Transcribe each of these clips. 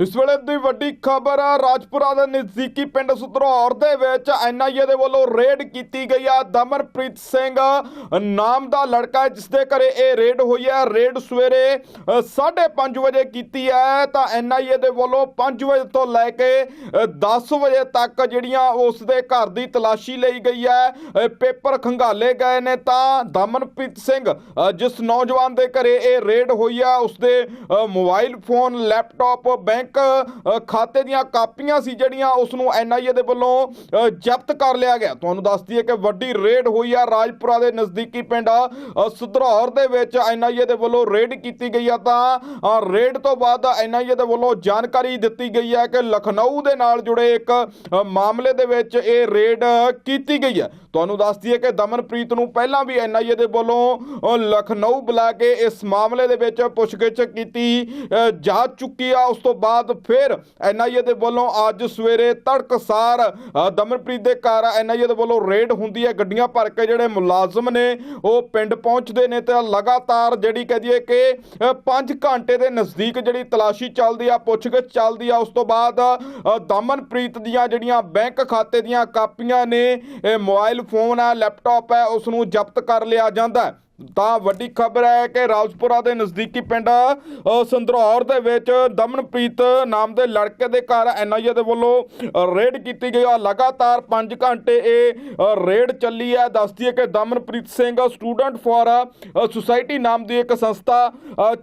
ਇਸ ਵੇਲੇ ਦੀ ਵੱਡੀ ਖਬਰ ਆ ਰਾਜਪੁਰਾ ਦੇ ਨਜ਼ਦੀਕੀ ਪਿੰਡ ਸੁਧਰੌਰ ਦੇ ਵਿੱਚ ਐਨਆਈਏ ਦੇ ਵੱਲੋਂ ਰੇਡ ਕੀਤੀ ਗਈ ਆ। ਦਮਨਪ੍ਰੀਤ ਸਿੰਘ ਨਾਮ ਦਾ ਲੜਕਾ ਹੈ ਜਿਸ ਦੇ ਘਰੇ ਇਹ ਰੇਡ ਹੋਈ ਹੈ ਰੇਡ ਸਵੇਰੇ 5:30 ਵਜੇ ਕੀਤੀ ਹੈ ਤਾਂ ਐਨਆਈਏ ਦੇ ਵੱਲੋਂ 5 ਵਜੇ ਤੋਂ ਲੈ ਕੇ ਅ, 10 ਵਜੇ ਤੱਕ ਜਿਹੜੀਆਂ ਉਸ ਦੇ ਘਰ ਦੀ ਤਲਾਸ਼ੀ ਲਈ ਗਈ ਹੈ ਪੇਪਰ ਖੰਗਾਲੇ ਗਏ ਨੇ। ਤਾਂ ਦਮਨਪ੍ਰੀਤ ਸਿੰਘ ਜਿਸ ਨੌਜਵਾਨ ਦੇ ਘਰੇ ਇਹ ਰੇਡ ਹੋਈ ਆ ਉਸ ਦੇ ਮੋਬਾਈਲ ਫੋਨ ਲੈਪਟਾਪ ਬੈਂਕ ਅ, ਖਾਤੇ ਦੀਆਂ ਕਾਪੀਆਂ ਸੀ ਜਿਹੜੀਆਂ ਉਸ ਨੂੰ ਐਨਆਈਏ ਦੇ ਵੱਲੋਂ ਅ, ਜ਼ਬਤ ਕਰ ਲਿਆ ਗਿਆ। ਤੁਹਾਨੂੰ ਦੱਸ ਦਈਏ ਕਿ ਵੱਡੀ ਰੇਡ ਹੋਈ ਆ ਰਾਜਪੁਰਾ ਦੇ ਨਜ਼ਦੀਕੀ ਪਿੰਡ ਅ, ਸੁਧਰੌਰ ਦੇ ਵਿੱਚ ਐਨਆਈਏ ਦੇ ਵੱਲੋਂ ਰੇਡ ਕੀਤੀ ਗਈ ਆ ਤਾਂ ਰੇਡ ਤੋਂ ਬਾਅਦ ਐਨਆਈਏ ਦੇ ਵੱਲੋਂ ਜਾਣਕਾਰੀ ਦਿੱਤੀ ਗਈ ਹੈ ਕਿ ਲਖਨਊ ਦੇ ਨਾਲ ਜੁੜੇ ਇੱਕ ਮਾਮਲੇ ਦੇ ਵਿੱਚ ਇਹ ਰੇਡ ਕੀਤੀ ਗਈ ਹੈ ਤੁਹਾਨੂੰ ਦੱਸ ਦਈਏ ਕਿ ਦਮਨਪ੍ਰੀਤ ਨੂੰ ਪਹਿਲਾਂ ਵੀ ਐਨਆਈਏ ਦੇ ਵੱਲੋਂ ਲਖਨਊ ਬੁਲਾ ਕੇ ਇਸ ਮਾਮਲੇ ਦੇ ਵਿੱਚ ਪੁੱਛਗਿੱਛ ਕੀਤੀ ਜਾ ਚੁੱਕੀ ਆ। ਉਸ ਤੋਂ ਬਾਅਦ ਬਾਅਦ ਫਿਰ ਐਨਆਈਏ ਦੇ ਵੱਲੋਂ ਅੱਜ ਸਵੇਰੇ ਤੜਕਸਾਰ ਅ, ਦਮਨਪ੍ਰੀਤ ਦੇ ਘਰ ਐਨਆਈਏ ਦੇ ਵੱਲੋਂ ਰੇਡ ਹੁੰਦੀ ਹੈ ਗੱਡੀਆਂ ਭਰ ਕੇ ਜਿਹੜੇ ਮੁਲਾਜ਼ਮ ਨੇ ਉਹ ਪਿੰਡ ਪਹੁੰਚਦੇ ਨੇ ਤੇ ਲਗਾਤਾਰ ਜਿਹੜੀ ਕਹਦੀਏ ਕਿ 5 ਘੰਟੇ ਦੇ ਨਜ਼ਦੀਕ ਜਿਹੜੀ ਤਲਾਸ਼ੀ ਚੱਲਦੀ ਆ ਪੁੱਛਗਿੱਛ ਚੱਲਦੀ ਆ ਉਸ ਤੋਂ ਬਾਅਦ ਦਮਨਪ੍ਰੀਤ ਦੀਆਂ ਜਿਹੜੀਆਂ ਬੈਂਕ ਖਾਤੇ ਦੀਆਂ ਕਾਪੀਆਂ ਨੇ ਇਹ ਮੋਬਾਈਲ ਫੋਨ ਹੈ ਲੈਪਟਾਪ ਹੈ ਉਸ ਨੂੰ ਜ਼ਬਤ ਕਰ ਲਿਆ ਜਾਂਦਾ ਹੈ। ਤਾਂ ਵੱਡੀ ਖਬਰ ਹੈ ਕਿ ਰਾਜਪੁਰਾ ਦੇ ਨਜ਼ਦੀਕੀ ਪਿੰਡ ਸੰਧਰੌਰ ਦੇ ਵਿੱਚ ਦਮਨਪ੍ਰੀਤ ਨਾਮ ਦੇ ਲੜਕੇ ਦੇ ਘਰ ਐਨਆਈਏ ਦੇ ਵੱਲੋਂ ਰੇਡ ਕੀਤੀ ਗਈ ਆ। ਲਗਾਤਾਰ 5 ਘੰਟੇ ਇਹ ਰੇਡ ਚੱਲੀ ਹੈ। ਦੱਸਦੀ ਹੈ ਕਿ Damanpreet Singh student for society ਨਾਮ ਦੀ ਇੱਕ ਸੰਸਥਾ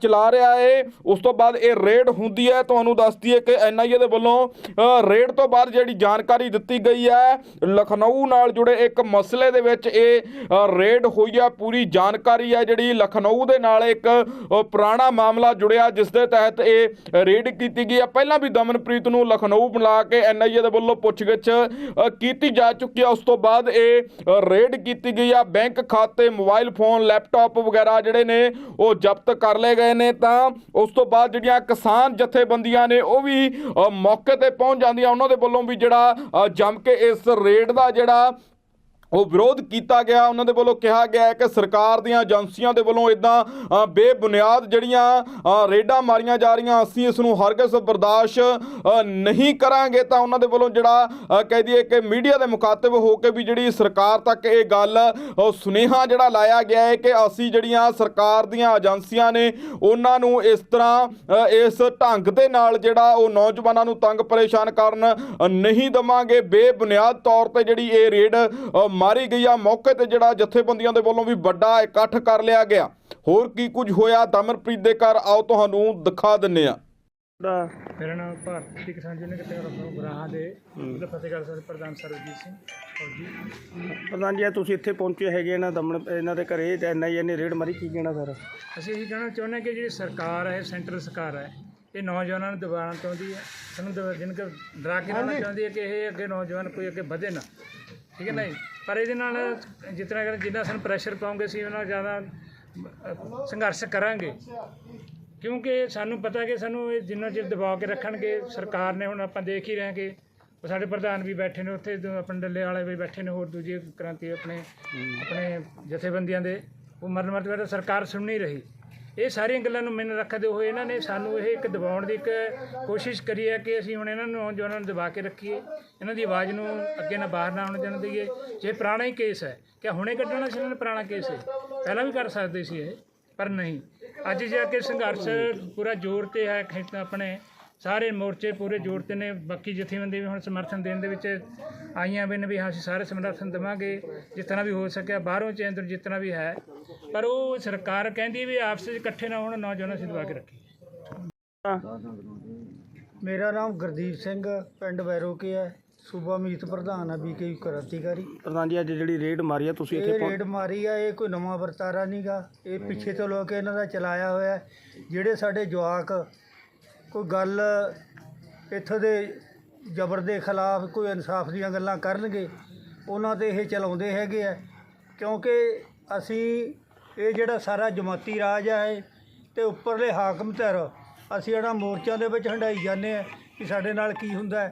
ਚਲਾ ਰਿਹਾ ਹੈ ਉਸ ਤੋਂ ਬਾਅਦ ਇਹ ਰੇਡ ਹੁੰਦੀ ਹੈ। ਤੁਹਾਨੂੰ ਦੱਸਦੀ ਹੈ ਕਿ ਐਨਆਈਏ ਦੇ ਵੱਲੋਂ ਰੇਡ ਤੋਂ ਬਾਅਦ ਜਿਹੜੀ ਜਾਣਕਾਰੀ ਦਿੱਤੀ ਗਈ ਹੈ, ਲਖਨਊ ਨਾਲ ਜੁੜੇ ਇੱਕ ਮਸਲੇ ਦੇ ਵਿੱਚ ਇਹ ਰੇਡ ਹੋਈ ਹੈ ਪੂਰੀ ਜਾਣਕਾਰੀ ਹੈ ਜਿਹੜੀ ਲਖਨਊ ਦੇ ਨਾਲ ਇੱਕ ਪੁਰਾਣਾ ਮਾਮਲਾ ਜੁੜਿਆ ਜਿਸ ਦੇ ਤਹਿਤ ਇਹ ਰੇਡ ਕੀਤੀ ਗਈ ਹੈ। ਪਹਿਲਾਂ ਵੀ ਦਮਨਪ੍ਰੀਤ ਨੂੰ ਲਖਨਊ ਬੁਲਾ ਕੇ ਐਨਆਈਏ ਦੇ ਵੱਲੋਂ ਪੁੱਛਗਿੱਛ ਕੀਤੀ ਜਾ ਚੁੱਕੀ ਹੈ। ਉਸ ਤੋਂ ਬਾਅਦ ਇਹ ਰੇਡ ਕੀਤੀ ਗਈ ਆ। ਬੈਂਕ ਖਾਤੇ ਮੋਬਾਈਲ ਫੋਨ ਲੈਪਟਾਪ ਵਗੈਰਾ ਜਿਹੜੇ ਨੇ ਉਹ ਜ਼ਬਤ ਕਰ ਲਏ ਗਏ ਨੇ। ਤਾਂ ਉਸ ਤੋਂ ਬਾਅਦ ਜਿਹੜੀਆਂ ਕਿਸਾਨ ਜਥੇਬੰਦੀਆਂ ਨੇ ਉਹ ਵੀ ਮੌਕੇ ਤੇ ਪਹੁੰਚ ਜਾਂਦੀਆਂ। ਉਹਨਾਂ ਦੇ ਵੱਲੋਂ ਵੀ ਜਿਹੜਾ ਅ, ਜੰਮ ਕੇ ਇਸ ਰੇਡ ਦਾ ਜਿਹੜਾ ਉਹ ਵਿਰੋਧ ਕੀਤਾ ਗਿਆ, ਉਹਨਾਂ ਦੇ ਵੱਲੋਂ ਕਿਹਾ ਗਿਆ ਹੈ ਕਿ ਸਰਕਾਰ ਦੀਆਂ ਏਜੰਸੀਆਂ ਦੇ ਵੱਲੋਂ ਇਦਾਂ ਬੇਬੁਨਿਆਦ ਜਿਹੜੀਆਂ ਰੇਡਾਂ ਮਾਰੀਆਂ ਜਾ ਰਹੀਆਂ, ਅਸੀਂ ਇਸ ਨੂੰ ਹਰਗਿਜ਼ ਬਰਦਾਸ਼ਤ ਨਹੀਂ ਕਰਾਂਗੇ, ਤਾਂ ਉਹਨਾਂ ਦੇ ਵੱਲੋਂ ਜਿਹੜਾ ਕਹਿ ਦਈਏ ਕਿ ਮੀਡੀਆ ਦੇ ਮੁਖਾਤਬ ਹੋ ਕੇ ਵੀ ਜਿਹੜੀ ਸਰਕਾਰ ਤੱਕ ਇਹ ਗੱਲ ਸੁਨੇਹਾ ਜਿਹੜਾ ਲਾਇਆ ਗਿਆ ਹੈ ਕਿ ਅਸੀਂ ਜਿਹੜੀਆਂ ਸਰਕਾਰ ਦੀਆਂ ਏਜੰਸੀਆਂ ਨੇ, ਉਹਨਾਂ ਨੂੰ ਇਸ ਤਰ੍ਹਾਂ ਇਸ ਢੰਗ ਦੇ ਨਾਲ ਜਿਹੜਾ ਉਹ ਨੌਜਵਾਨਾਂ ਨੂੰ ਤੰਗ ਪਰੇਸ਼ਾਨ ਕਰਨ ਨਹੀਂ ਦਵਾਂਗੇ। ਬੇਬੁਨਿਆਦ ਤੌਰ ਤੇ ਜਿਹੜੀ ਇਹ ਰੇਡ ਮਾਰੀ ਗਈ ਆ। ਮੌਕੇ ਤੇ ਜਿਹੜਾ ਜਥੇਬੰਦੀਆਂ ਦੇ ਵੱਲੋਂ ਵੀ ਵੱਡਾ ਇਕੱਠ ਕਰ ਲਿਆ ਗਿਆ। ਹੋਰ ਕੀ ਕੁਝ ਹੋਇਆ? ਦਮਨਪ੍ਰੀਤ ਦੇ ਘਰ ਆਓ ਤੁਹਾਨੂੰ ਦਿਖਾ ਦਿੰਨੇ ਆ। ਦਾ ਮੇਰਾ ਨਾਮ ਭਾਰਤੀ ਕਿਸਾਨ ਯੂਨੀਅਨ ਕਿਤੇ ਰਫਾ ਗੁਰਾਹਾਂ ਦੇ। ਉਹਦੇ ਫਤਿਹਗੜ੍ਹ ਸਾਹਿਬ ਪ੍ਰਧਾਨ ਸਰਬਜੀਤ ਸਿੰਘ। ਫੌਜੀ ਪ੍ਰਧਾਨ ਜੀ ਤੁਸੀਂ ਇੱਥੇ ਪਹੁੰਚੇ ਹੈਗੇ ਇਹਨਾਂ ਦਮਨ ਇਹਨਾਂ ਦੇ ਘਰੇ ਤੇ ਐਨਆਈਏ ਨੇ ਰੇਡ ਮਾਰੀ ਕੀ ਕਹਿਣਾ ਸਰ? ਅਸੀਂ ਇਹ ਕਹਿਣਾ ਚਾਹੁੰਦੇ ਹਾਂ ਕਿ ਜਿਹੜੀ ਸਰਕਾਰ ਹੈ ਸੈਂਟਰ ਸਰਕਾਰ ਹੈ ਇਹ ਨੌਜਵਾਨਾਂ ਨੂੰ ਦਬਾਉਣਾ ਚਾਹੁੰਦੀ ਹੈ। ਸਾਨੂੰ ਦਬ- ਜਿਨ ਕੇ ਡਰਾ ਕੇ ਰਹਿਣਾ ਚਾਹੁੰਦੀ ਹੈ ਕਿ ਇਹ ਅੱਗੇ ਨੌਜਵਾਨ ਕੋਈ ਅੱਗੇ ਵਧੇ ਨਾ। ਠੀਕ ਹੈ ਨਾ ਜੀ? ਪਰ ਇਹਦੇ ਨਾਲ ਜਿਤਨਾ ਕਰ ਜਿੰਨਾ ਸਾਨੂੰ ਪ੍ਰੈਸ਼ਰ ਪਾਉਂਗੇ ਅਸੀਂ ਉਹਨਾਂ ਜ਼ਿਆਦਾ ਅ, ਸੰਘਰਸ਼ ਕਰਾਂਗੇ। ਕਿਉਂਕਿ ਸਾਨੂੰ ਪਤਾ ਕਿ ਸਾਨੂੰ ਇਹ ਜਿੰਨਾ ਚਿਰ ਦਬਾਅ ਕੇ ਰੱਖਣਗੇ ਸਰਕਾਰ ਨੇ ਹੁਣ ਆਪਾਂ ਦੇਖ ਹੀ ਰਹੇ ਹਾਂ ਕਿ ਉਹ ਸਾਡੇ ਪ੍ਰਧਾਨ ਵੀ ਬੈਠੇ ਨੇ ਉੱਥੇ ਦ- ਆਪਣੇ ਡੱਲੇ ਵਾਲੇ ਵੀ ਬੈਠੇ ਨੇ ਹੋਰ ਦੂਜੇ ਕ੍ਰਾਂਤੀ ਆਪਣੇ ਆਪਣੇ ਜਥੇਬੰਦੀਆਂ ਦੇ। ਉਹ ਮਰਨ ਮਰਦ ਸਰਕਾਰ ਸੁਣ ਨਹੀਂ ਰਹੀ। ਇਹ ਸਾਰੀਆਂ ਗੱਲਾਂ ਨੂੰ ਮੈਨ ਰੱਖਦੇ ਹੋਏ ਇਹਨਾਂ ਨੇ ਸਾਨੂੰ ਇਹ ਇੱਕ ਦਬਾਉਣ ਦੀ ਇੱਕ ਕੋਸ਼ਿਸ਼ ਕਰੀ ਹੈ ਕਿ ਅਸੀਂ ਹੁਣ ਇਹਨਾਂ ਨੂੰ ਨੌਜਵਾਨਾਂ ਨੂੰ ਦਬਾ ਕੇ ਰੱਖੀਏ, ਇਹਨਾਂ ਦੀ ਆਵਾਜ਼ ਨੂੰ ਅੱਗੇ ਨਾ ਬਾਹਰ ਨਾ ਆਉਣ ਦੇਣ ਦਈਏ। ਜੇ ਪੁਰਾਣਾ ਹੀ ਕੇਸ ਹੈ ਕਿ ਹੁਣੇ ਕੱਢਣਾ ਸੀ ਇਹਨਾਂ ਨੇ ਪੁਰਾਣਾ ਕੇਸ ਹੈ? ਪਹਿਲਾਂ ਵੀ ਕਰ ਸਕਦੇ ਸੀ ਇਹ, ਪਰ ਨਹੀਂ। ਅੱਜ ਜਾ ਕੇ ਸੰਘਰਸ਼ ਪੂਰਾ ਜ਼ੋਰ ਤੇ ਹੈ ਖੇਤ ਆਪਣੇ। ਸਾਰੇ ਮੋਰਚੇ ਪੂਰੇ ਜ਼ੋਰ ਤੇ ਨੇ। ਬਾਕੀ ਜਥੇਬੰਦੀ ਵੀ ਹੁਣ ਸਮਰਥਨ ਦੇਣ ਦੇ ਵਿੱਚ ਆਈਆਂ ਵੀ ਨੇ ਵੀ ਹਾਂ ਅਸੀਂ ਸਾਰੇ ਸਮਰਥਨ ਦੇਵਾਂਗੇ। ਜਿਸ ਤਰ੍ਹਾਂ ਵੀ ਹੋ ਸਕਿਆ ਬਾਹਰੋਂ ਚ ਅੰਦਰ ਜਿਤਨਾ ਵੀ ਹੈ ਪਰ ਉਹ ਸਰਕਾਰ ਕਹਿੰਦੀ ਵੀ ਆਪਸ ਵਿੱਚ ਇਕੱਠੇ ਨਾ ਹੋਣ ਨੌਜਵਾਨਾਂ ਅਸੀਂ ਦਬਾ ਕੇ ਰੱਖੀ ਮੇਰਾ ਨਾਮ ਗੁਰਦੀਪ ਸਿੰਘ ਪਿੰਡ ਵੈਰੋਕੇ ਹੈ। ਸੂਬਾ ਮੀਤ ਪ੍ਰਧਾਨ ਹੈ ਬੀਕੇ ਕ੍ਰਾਂਤੀਕਾਰੀ। ਪ੍ਰਧਾਨ ਜੀ ਅੱਜ ਜਿਹੜੀ ਰੇਡ ਮਾਰੀ ਆ ਤੁਸੀਂ ਇੱਥੇ ਇਹ ਰੇਡ ਮਾਰੀ ਆ ਇਹ ਕੋਈ ਨਵਾਂ ਵਰਤਾਰਾ ਨਹੀਂਗਾ ਇਹ ਪਿੱਛੇ ਤੋਂ ਲੋਕ ਇਹਨਾਂ ਦਾ ਚਲਾਇਆ ਹੋਇਆ ਹੈ। ਜਿਹੜੇ ਸਾਡੇ ਜਵਾਕ ਕੋਈ ਗੱਲ ਇੱਥੋਂ ਦੇ ਜ਼ਬਰ ਦੇ ਖਿਲਾਫ ਕੋਈ ਇਨਸਾਫ ਦੀਆਂ ਗੱਲਾਂ ਕਰਨਗੇ ਉਹਨਾਂ ਤੇ ਇਹ ਚਲਾਉਂਦੇ ਹੈਗੇ ਆ। ਕਿਉਂਕਿ ਅਸੀਂ ਇਹ ਜਿਹੜਾ ਸਾਰਾ ਜਮਾਤੀ ਰਾਜ ਹੈ ਤੇ ਉੱਪਰਲੇ ਹਾਕਮ ਧਿਰ ਅਸੀਂ ਇਹਨਾਂ ਮੋਰਚਿਆਂ ਦੇ ਵਿੱਚ ਹੰਡਾਈ ਜਾਂਦੇ ਆ ਕਿ ਸਾਡੇ ਨਾਲ ਕੀ ਹੁੰਦਾ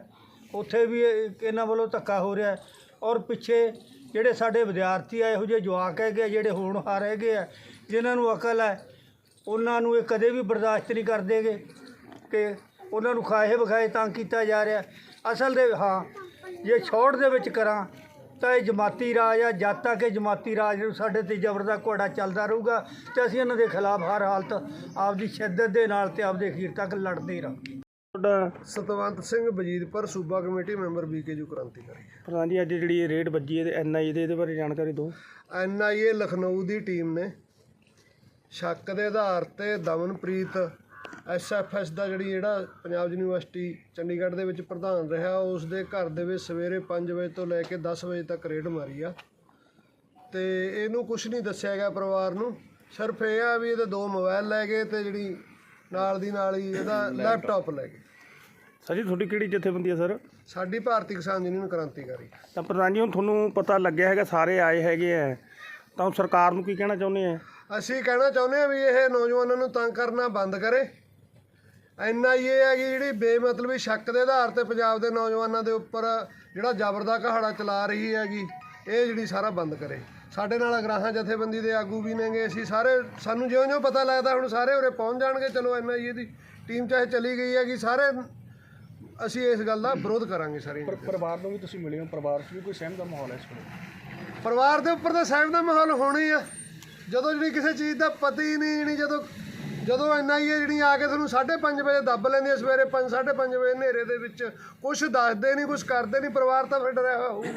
ਉੱਥੇ ਵੀ ਇਹਨਾਂ ਵੱਲੋਂ ਧੱਕਾ ਹੋ ਰਿਹਾ ਔਰ ਪਿੱਛੇ ਜਿਹੜੇ ਸਾਡੇ ਵਿਦਿਆਰਥੀ ਆ ਇਹੋ ਜਿਹੇ ਜਵਾਕ ਹੈਗੇ ਆ, ਜਿਹੜੇ ਹੋਣਹਾਰ ਹੈਗੇ ਆ ਜਿਨ੍ਹਾਂ ਨੂੰ ਅਕਲ ਹੈ ਉਹਨਾਂ ਨੂੰ ਇਹ ਕਦੇ ਵੀ ਬਰਦਾਸ਼ਤ ਨਹੀਂ ਕਰਦੇਗੇ ਕਿ ਉਹਨਾਂ ਨੂੰ ਖਾਏ ਵਿਖਾਏ ਤਾਂ ਕੀਤਾ ਜਾ ਰਿਹਾ। ਅਸਲ ਦੇ ਹਾਂ ਜੇ ਛੋੜ ਦੇ ਵਿੱਚ ਕਰਾਂ ਤਾਂ ਇਹ ਜਮਾਤੀ ਰਾਜ ਆ ਜਦ ਤੱਕ ਇਹ ਜਮਾਤੀ ਰਾਜ ਨੂੰ ਸਾਡੇ ਤੇ ਜ਼ਬਰ ਦਾ ਘੋੜਾ ਚੱਲਦਾ ਰਹੂਗਾ ਤੇ ਅਸੀਂ ਇਹਨਾਂ ਦੇ ਖਿਲਾਫ ਹਰ ਹਾਲਤ ਆਪਦੀ ਸ਼ਿੱਦਤ ਦੇ ਨਾਲ ਤੇ ਆਪਦੇ ਅਖੀਰ ਤੱਕ ਲੜਦੇ ਹੀ ਰਹਾਂਗੇ। ਤੁਹਾਡਾ ਸਤਵੰਤ ਸਿੰਘ ਬਜੀਦਪੁਰ ਸੂਬਾ ਕਮੇਟੀ ਮੈਂਬਰ ਬੀਕੇਯੂ ਕ੍ਰਾਂਤੀਕਾਰੀ। ਪ੍ਰਧਾਨ ਜੀ ਅੱਜ ਜਿਹੜੀ ਇਹ ਰੇਡ ਵੱਜੀ ਹੈ ਤੇ ਐਨਆਈਏ ਦੇ ਇਹਦੇ ਬਾਰੇ ਜਾਣਕਾਰੀ ਦਿਓ। ਐਨਆਈਏ ਲਖਨਊ ਦੀ ਟੀਮ ਨੇ ਸ਼ੱਕ ਦੇ ਆਧਾਰ ਤੇ ਦਮਨਪ੍ਰੀਤ ਐਸਐਫਐਸ ਦਾ ਜਿਹੜੀ ਜਿਹੜਾ ਪੰਜਾਬ ਯੂਨੀਵਰਸਿਟੀ ਚੰਡੀਗੜ੍ਹ ਦੇ ਵਿੱਚ ਪ੍ਰਧਾਨ ਰਿਹਾ ਉਸ ਦੇ ਘਰ ਦੇ ਵਿੱਚ ਸਵੇਰੇ 5 ਵਜੇ ਤੋਂ ਲੈ ਕੇ 10 ਵਜੇ ਤੱਕ ਰੇਡ ਮਾਰੀ ਆ। ਤੇ ਇਹਨੂੰ ਕੁਝ ਨਹੀਂ ਦੱਸਿਆ ਗਿਆ ਪਰਿਵਾਰ ਨੂੰ। ਸਿਰਫ ਇਹ ਆ ਵੀ ਇਹਦੇ ਦੋ ਮੋਬਾਈਲ ਲੈ ਗਏ ਤੇ ਜਿਹੜੀ ਨਾਲ ਦੀ ਨਾਲ ਹੀ ਇਹਦਾ ਲੈਪਟਾਪ ਲੈ ਗਏ। ਸਰ ਜੀ ਤੁਹਾਡੀ ਕਿਹੜੀ ਜਥੇਬੰਦੀ ਹੈ ਸਰ? ਸਾਡੀ ਭਾਰਤੀ ਕਿਸਾਨ ਯੂਨੀਅਨ ਕ੍ਰਾਂਤੀਕਾਰੀ। ਤਾਂ ਪ੍ਰਧਾਨ ਜੀ ਹੁਣ ਤੁਹਾਨੂੰ ਪਤਾ ਲੱਗਿਆ ਹੈਗਾ ਸਾਰੇ ਆਏ ਹੈਗੇ ਆ। ਤਾਂ ਹੁਣ ਸਰਕਾਰ ਨੂੰ ਕੀ ਕਹਿਣਾ ਚਾਹੁੰਦੇ ਆ? ਅਸੀਂ ਕਹਿਣਾ ਚਾਹੁੰਦੇ ਹਾਂ ਵੀ ਇਹ ਨੌਜਵਾਨਾਂ ਨੂੰ ਤੰਗ ਕਰਨਾ ਬੰਦ ਕਰੇ। ਐਨਆਈਏ ਹੈਗੀ ਜਿਹੜੀ ਬੇਮਤਲਬੀ ਸ਼ੱਕ ਦੇ ਆਧਾਰ ਤੇ ਪੰਜਾਬ ਦੇ ਨੌਜਵਾਨਾਂ ਦੇ ਉੱਪਰ ਜਿਹੜਾ ਜ਼ਬਰ ਦਾ ਕਹਾੜਾ ਚਲਾ ਰਹੀ ਹੈਗੀ ਇਹ ਜਿਹੜੀ ਸਾਰਾ ਬੰਦ ਕਰੇ। ਸਾਡੇ ਨਾਲ ਅਗਰਾਹਾਂ ਜਥੇਬੰਦੀ ਦੇ ਆਗੂ ਵੀ ਨੇਗੇ ਅਸੀਂ ਸਾਰੇ ਸਾਨੂੰ ਜਿਉਂ-ਜਿਉਂ ਪਤਾ ਲੱਗਦਾ ਹੁਣ ਸਾਰੇ ਉਰੇ ਪਹੁੰਚ ਜਾਣਗੇ ਚਲੋ ਐਨਆਈਏ ਦੀ ਟੀਮ ਚਾਹੇ ਚਲੀ ਗਈ ਹੈਗੀ ਸਾਰੇ ਅਸੀਂ ਇਸ ਗੱਲ ਦਾ ਵਿਰੋਧ ਕਰਾਂਗੇ ਸਾਰੀ ਪਰਿਵਾਰ ਨੂੰ ਵੀ ਤੁਸੀਂ ਮਿਲੇ ਹੋ ਪਰਿਵਾਰ 'ਚ ਵੀ ਕੋਈ ਸਹਿਮ ਦਾ ਮਾਹੌਲ ਹੈ ਇਸ ਵੇਲੇ? ਪਰਿਵਾਰ ਦੇ ਉੱਪਰ ਤਾਂ ਸਹਿਮ ਦਾ ਮਾਹੌਲ ਹੋਣਾ ਹੀ ਆ। ਜਦੋਂ ਜਿਹੜੀ ਕਿਸੇ ਚੀਜ਼ ਦਾ ਪਤਾ ਹੀ ਨਹੀਂ ਜਿਹੜੀ ਜਦੋਂ ਜਦੋਂ ਐਨਆਈਏ ਜਿਹੜੀਆਂ ਆ ਕੇ ਤੁਹਾਨੂੰ 5:30 ਵਜੇ ਦੱਬ ਲੈਂਦੀਆਂ ਆ ਸਵੇਰੇ 5 5:30 ਵਜੇ ਹਨੇਰੇ ਦੇ ਵਿੱਚ ਕੁਝ ਦੱਸਦੇ ਨਹੀਂ ਕੁਝ ਕਰਦੇ ਨਹੀਂ, ਪਰਿਵਾਰ ਤਾਂ ਫਿਰ ਡਰਿਆ ਹੋਇਆ ਹੋਊਗਾ।